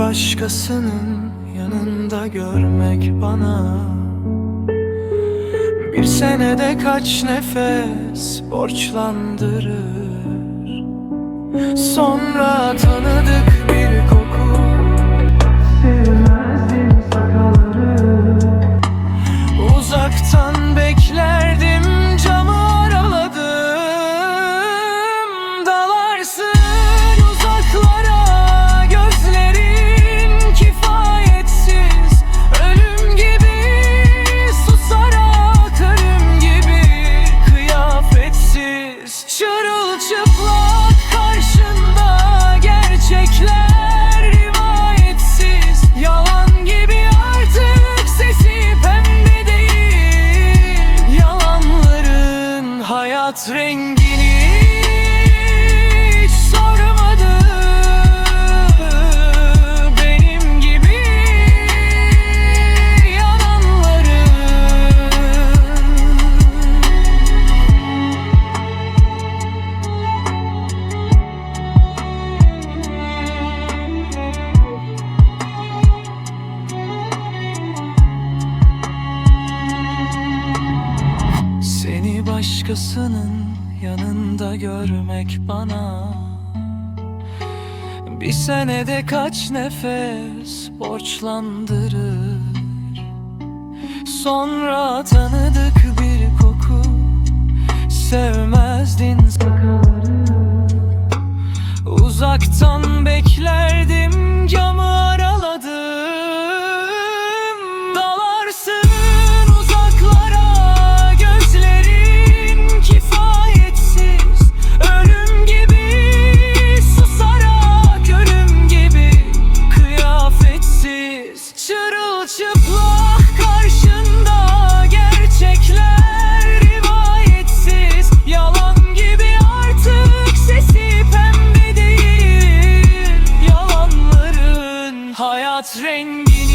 başkasının yanında görmek bana. Bir senede kaç nefes borçlandırır? Sonra tanıdık hayat rengini Başkasının yanında görmek bana. Bir senede kaç nefes borçlandırır? Sonra tanıdık bir koku sevmem It's rengini